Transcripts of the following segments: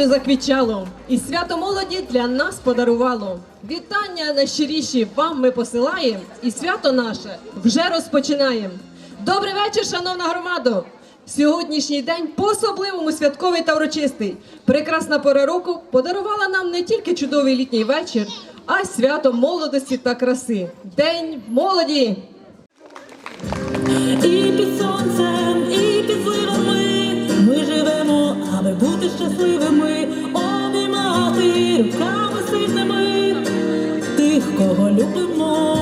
Землю заквічало, і свято молоді для нас подарувало. Вітання найщиріші вам ми посилаємо, і свято наше вже розпочинаємо. Добрий вечір, шановна громадо! Сьогоднішній день по-особливому святковий та урочистий. Прекрасна пора року подарувала нам не тільки чудовий літній вечір, а й свято молодості та краси. День молоді! І під сонцем, і під зливами ми живемо, аби бути щасливими, руками сильними тих, кого любимо,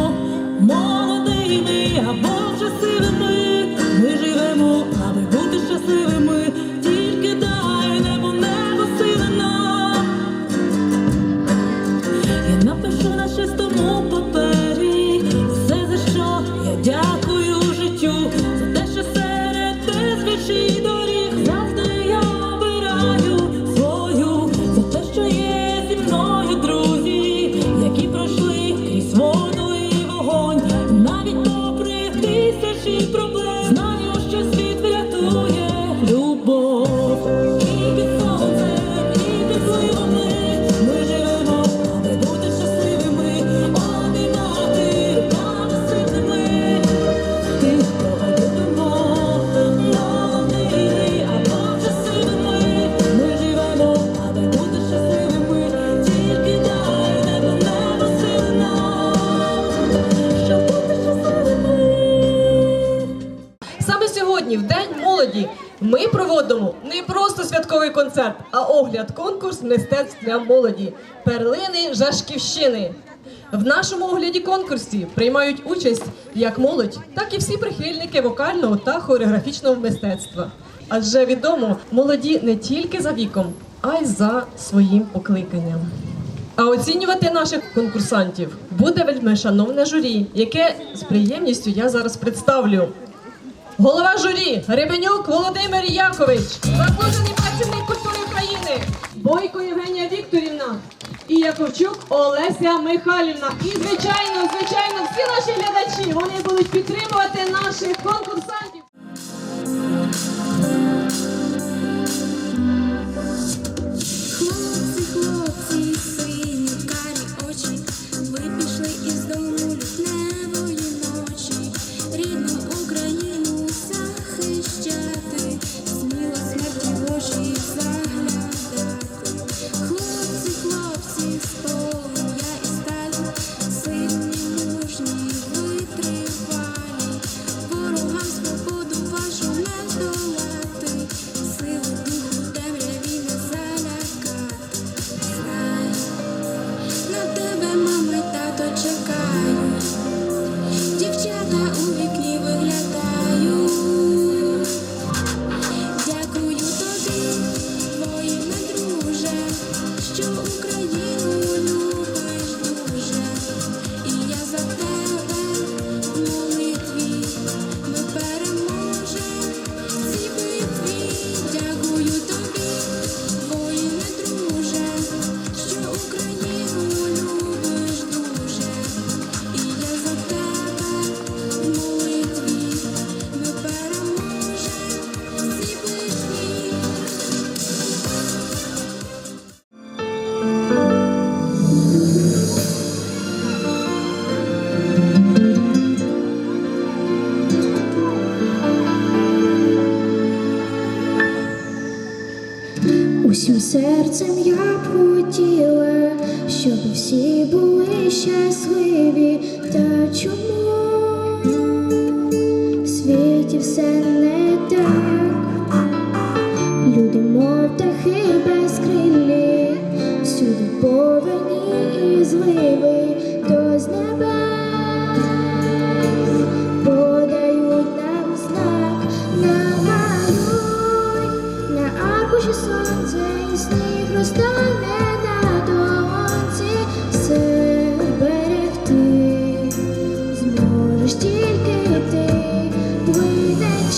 огляд конкурс мистецтв для молоді перлини Жашківщини. В нашому огляді конкурсі приймають участь як молодь, так і всі прихильники вокального та хореографічного мистецтва. Адже відомо, молоді не тільки за віком, а й за своїм покликанням. А оцінювати наших конкурсантів буде вельми шановне журі, яке з приємністю я зараз представлю. Голова журі Гребенюк Володимир Якович, заслужений працівник Бойко Євгенія Вікторівна і Яковчук Олеся Михайлівна. І звичайно, звичайно, всі наші глядачі вони будуть підтримувати наших конкурсантів. Й Усім серцем я б хотіла, щоб всі були щасливі, та чому? В світі все не так? Люди, мов птахи безкрилі, всюди повені розтане на долонці, все берегти зможеш тільки ти,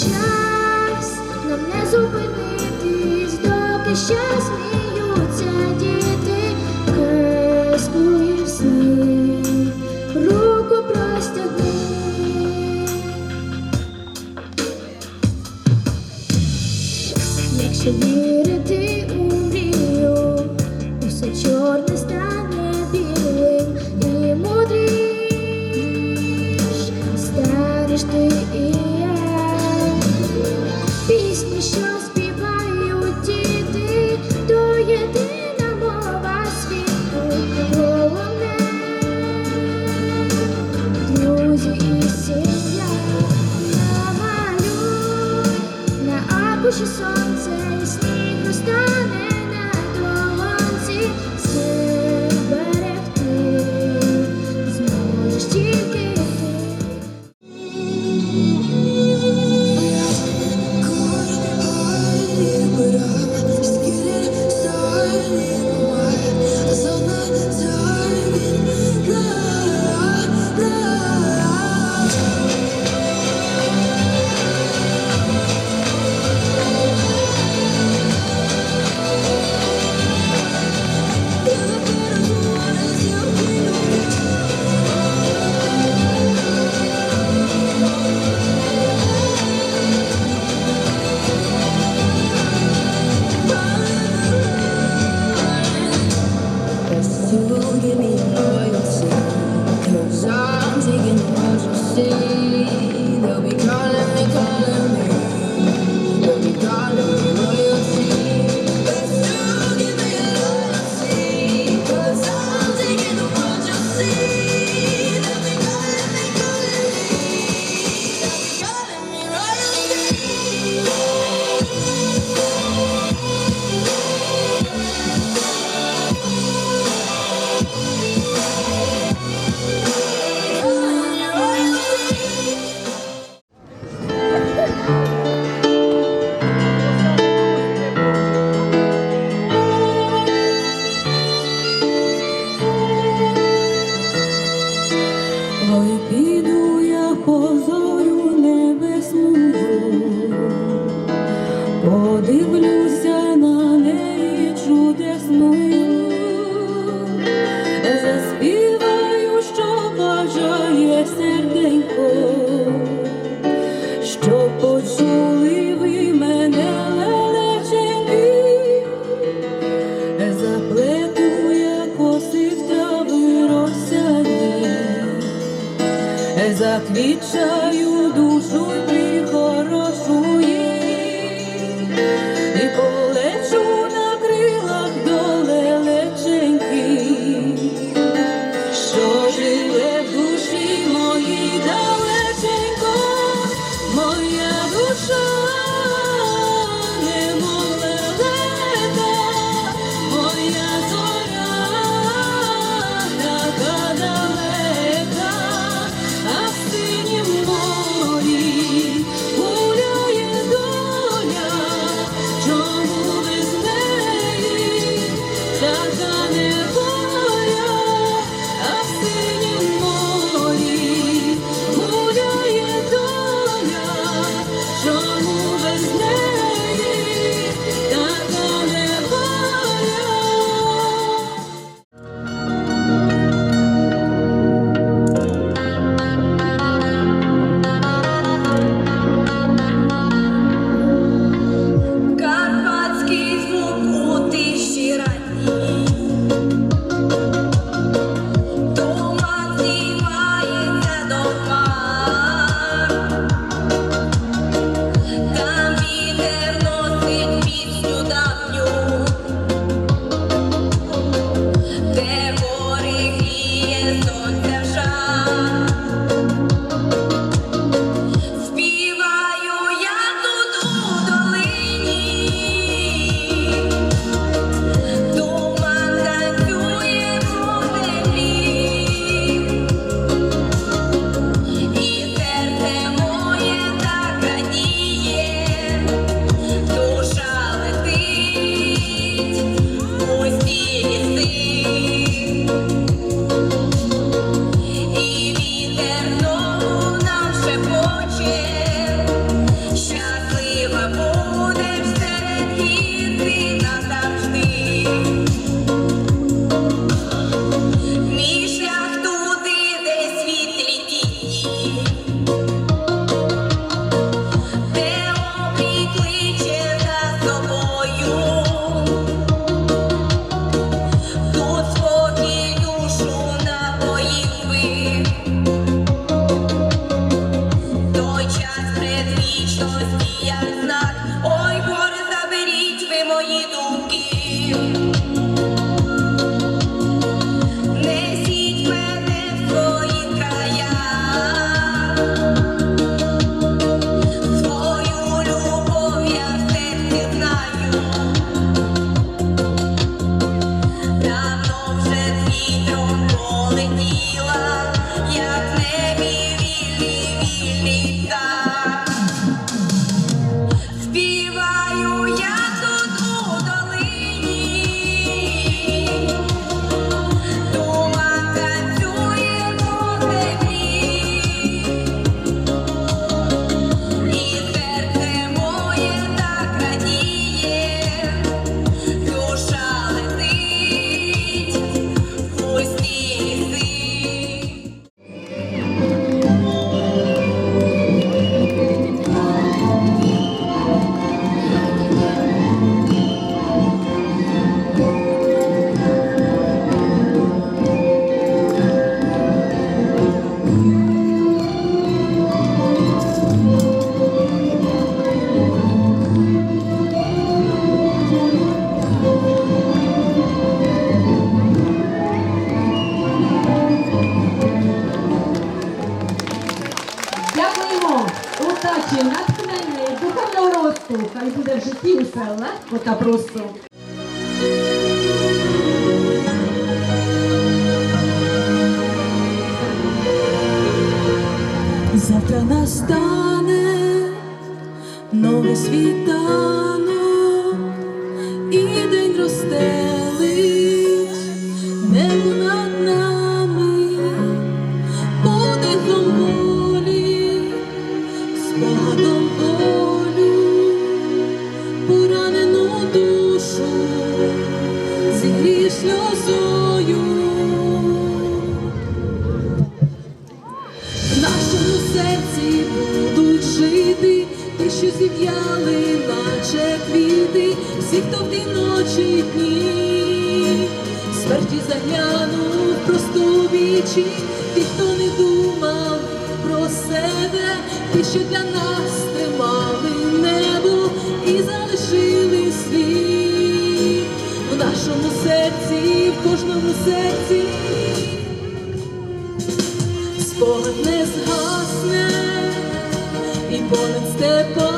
час, нам не зупинитись, доки ще сміються діти, і сни, руку простягни. Якщо вірити на Заквічаю душу усе легко душу, зігріє сльозою. В нашому серці будуть жити ті, що зів'яли, наче квіти, всі, хто в ті ночі дні, смерті заглянув просто вічі, ті, хто не думав про себе, ті, що для нас нашому серці, в кожному серці. Спогад не згасне і понад степами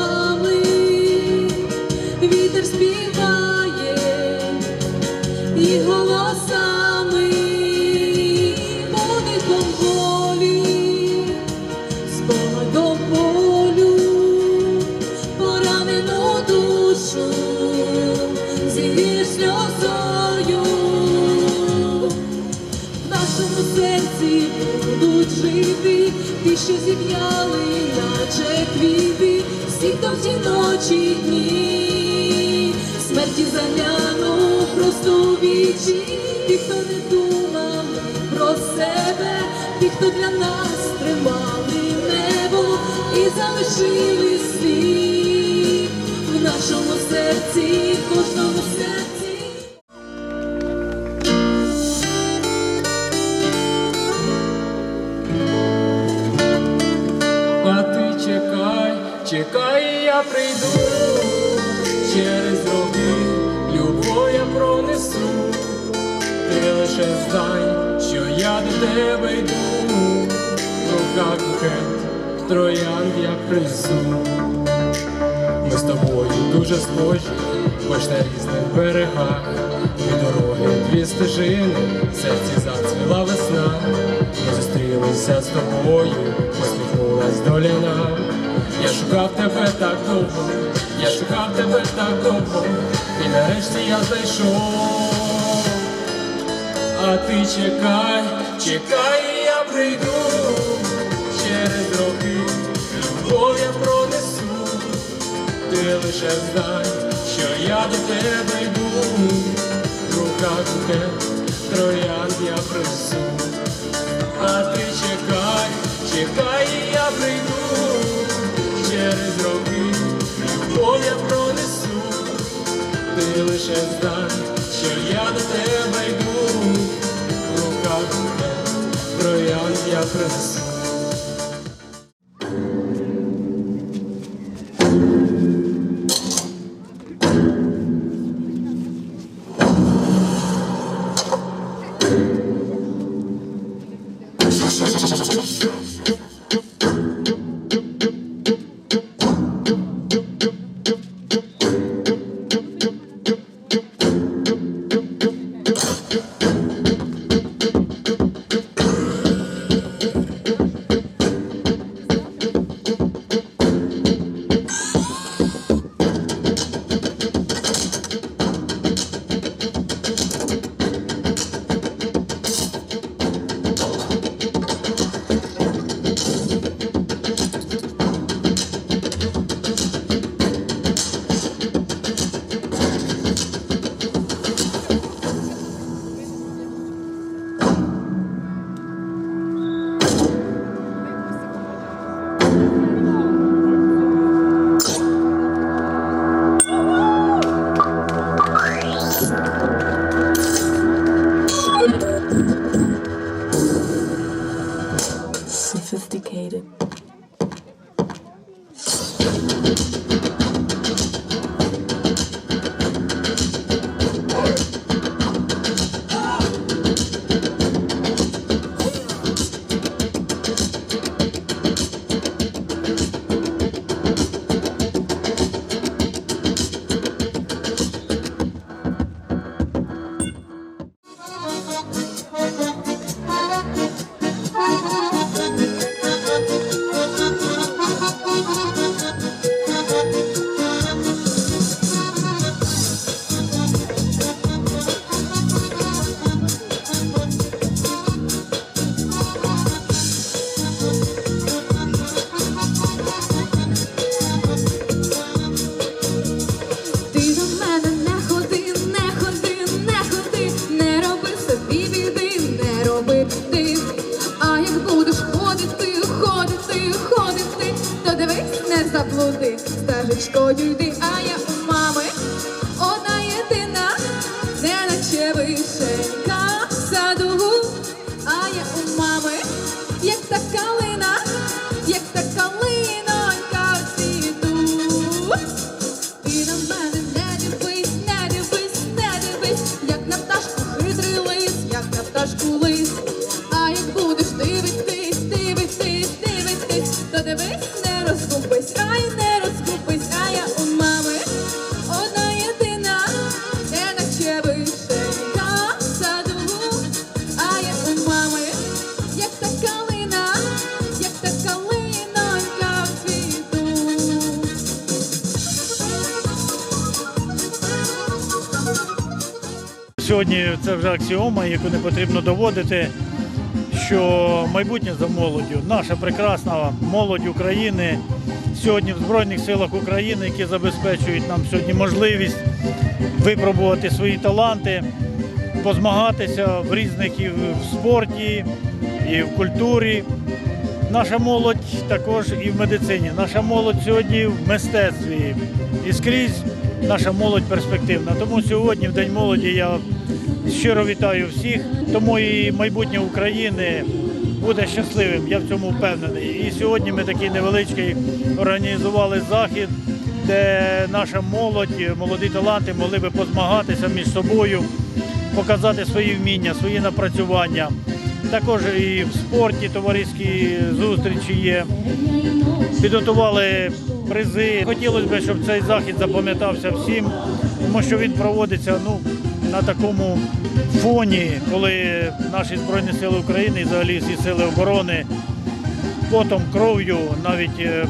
ті, що зів'яли, наче квіти, всі, ті ночі дні, смерті заглянув просто у вічі, ті, хто не думав про себе, ті, хто для нас тримали небо і залишили світ в нашому серці, лише знай, що я до тебе йду, в руках букет, троянд я принесу. Ми з тобою дуже схожі, хоч на різних берегах, дві дороги, дві стежини, в серці зацвіла весна. Ми зустрілися з тобою, посміхнулась доля нам. Я шукав тебе так довго, я шукав тебе так довго, і нарешті я знайшов. А ти чекай, чекай, я прийду через роки, любов я пронесу. Ти лише знай, що я до тебе йду, в руках букет, троянд я прису. А ти чекай, чекай, я прийду через роки, любов я пронесу. Ти лише знай, що я до тебе троянд це вже аксіома, яку не потрібно доводити, що майбутнє за молоддю. Наша прекрасна молодь України сьогодні в Збройних силах України, які забезпечують нам сьогодні можливість випробувати свої таланти, позмагатися в різних і в спорті, і в культурі. Наша молодь також і в медицині. Наша молодь сьогодні в мистецтві. І скрізь наша молодь перспективна. Тому сьогодні, в День молоді, я щиро вітаю всіх. Тому і майбутнє України буде щасливим. Я в цьому впевнений. І сьогодні ми такий невеличкий організували захід, де наша молодь, молоді таланти могли би позмагатися між собою, показати свої вміння, свої напрацювання. Також і в спорті товариські зустрічі є. Підготували призи. Хотілося б, щоб цей захід запам'ятався всім, тому що він проводиться ну, на такому фоні, коли наші Збройні Сили України і взагалі всі сили оборони потом, кров'ю, навіть е,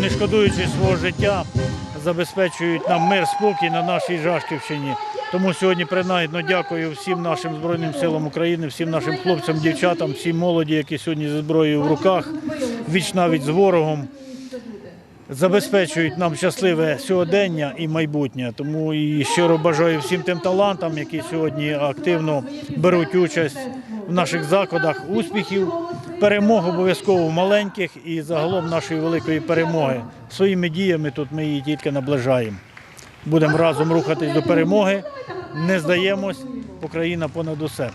не шкодуючи свого життя, забезпечують нам мир, спокій на нашій Жашківщині. Тому сьогодні принагідно дякую всім нашим Збройним силам України, всім нашим хлопцям, дівчатам, всій молоді, які сьогодні зі зброєю в руках, віч навіть з ворогом. Забезпечують нам щасливе сьогодення і майбутнє. Тому і щиро бажаю всім тим талантам, які сьогодні активно беруть участь в наших заходах, успіхів, перемог обов'язково маленьких і загалом нашої великої перемоги. Своїми діями тут ми її тільки наближаємо. Будемо разом рухатись до перемоги. Не здаємось, Україна понад усе.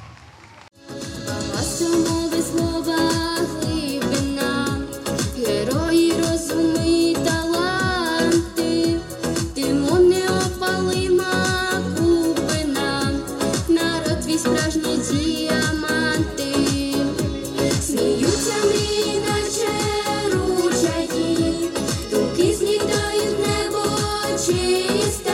Please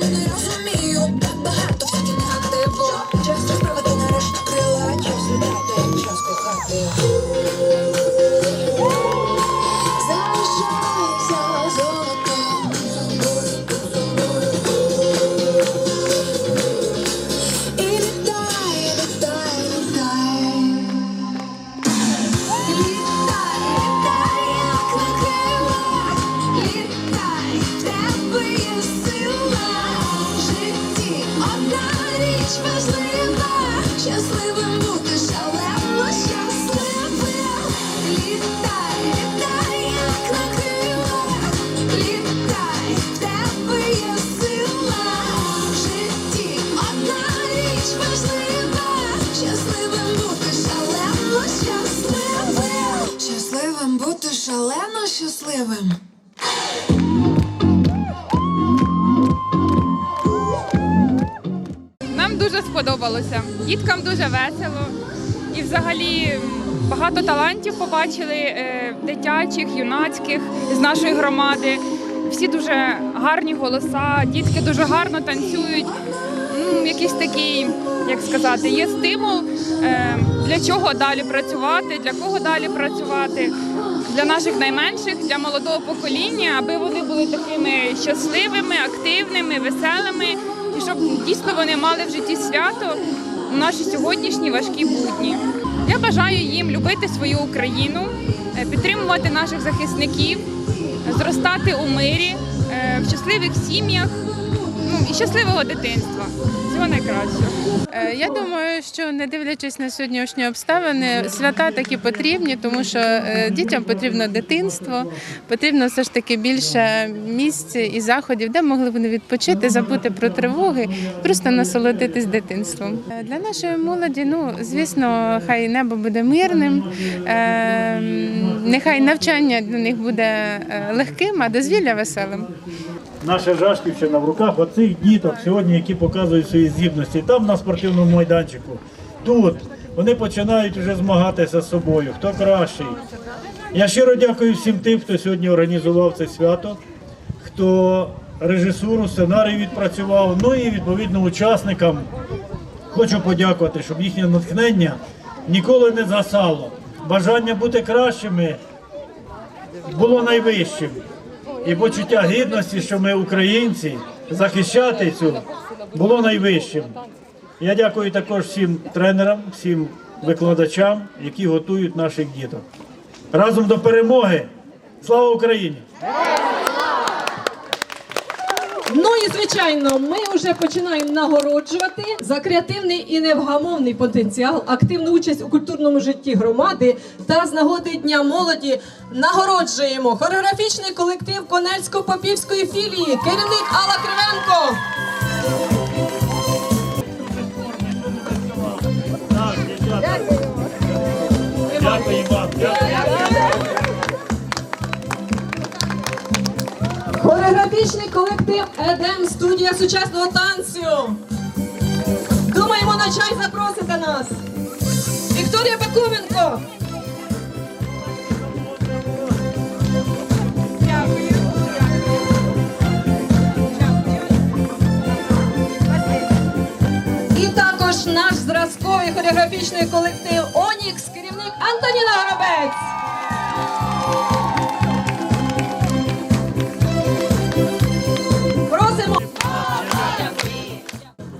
Та чи бути шалено щасливим. Нам дуже сподобалося. Діткам дуже весело. І взагалі багато талантів побачили е, дитячих, юнацьких з нашої громади. Всі дуже гарні голоса, дітки дуже гарно танцюють. Ну, якийсь такий, як сказати, є стимул, е, для чого далі працювати, для кого далі працювати. Для наших найменших, для молодого покоління, аби вони були такими щасливими, активними, веселими, і щоб дійсно вони мали в житті свято у наші сьогоднішні важкі будні. Я бажаю їм любити свою Україну, е, підтримувати наших захисників, зростати у мирі, е, в щасливих сім'ях ну, і щасливого дитинства. Всього найкращого. Е, Я думаю, що не дивлячись на сьогоднішні обставини, свята такі потрібні, тому що е, дітям потрібно дитинство, потрібно все ж таки більше місць і заходів, де могли вони відпочити, забути про тривоги, просто насолодитись дитинством. Е, Для нашої молоді, ну звісно, хай небо буде мирним, нехай навчання для них буде легким, а дозвілля веселим. Наша Жашківщина в руках оцих діток сьогодні, які показують свої здібності. Там на спортивному майданчику, тут вони починають вже змагатися з собою. Хто кращий. Я щиро дякую всім тим, хто сьогодні організував це свято, хто режисуру, сценарій відпрацював. Ну і відповідно учасникам хочу подякувати, щоб їхнє натхнення ніколи не згасало. Бажання бути кращими було найвищим. І почуття гідності, що ми українці, захищати цю було найвищим. Я дякую також всім тренерам, всім викладачам, які готують наших діток. Разом до перемоги! Слава Україні! Звичайно, ми вже починаємо нагороджувати за креативний і невгамовний потенціал, активну участь у культурному житті громади та з нагоди Дня молоді нагороджуємо хореографічний колектив Конельсько-Попівської філії, керівник Алла Кривенко. Так, дівчата. Дякую Хореографічний колектив Едем студія сучасного танцю. Думаємо, на чай запросите нас. Вікторія Бакуменко. І також наш зразковий хореографічний колектив Онікс, керівник Антоніна Горобець.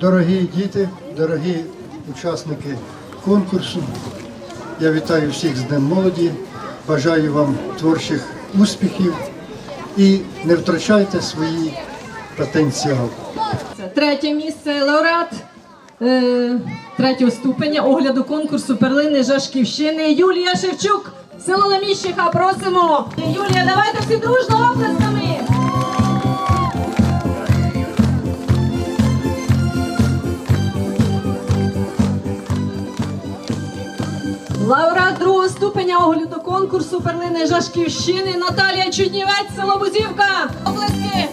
Дорогі діти, дорогі учасники конкурсу, я вітаю всіх з Днем молоді, бажаю вам творчих успіхів і не втрачайте свій потенціал. Третє місце лауреат е, третього ступеня огляду конкурсу перлини Жашківщини Юлія Шевчук. Село Леміщиха, просимо. Юлія, давайте всі дружно оплесками. Лауреат другого ступеня огляду конкурсу перлини Жашківщини Наталія Чуднівець, село Бузівка. Оплески.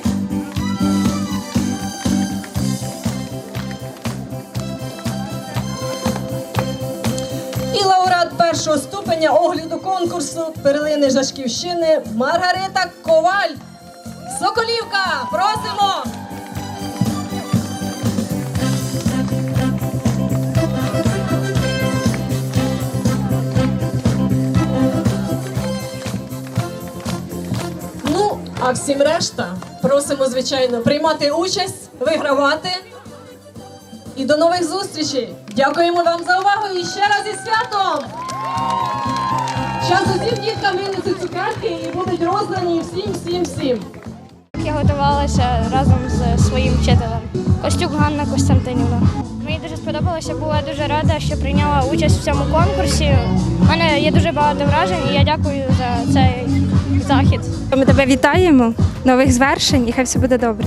І лауреат першого ступеня огляду конкурсу перлини Жашківщини Маргарита Коваль. Соколівка, просимо! А всім решта просимо, звичайно, приймати участь, вигравати. І до нових зустрічей! Дякуємо вам за увагу і ще раз із святом! Зараз усім діткам винесуть цукерки і будуть роздані всім, всім, всім. Я готувалася разом. Костюк Ганна Костянтинівна. Мені дуже сподобалося, була дуже рада, що прийняла участь в цьому конкурсі. У мене є дуже багато вражень, і я дякую за цей захід. Ми тебе вітаємо, нових звершень і хай все буде добре.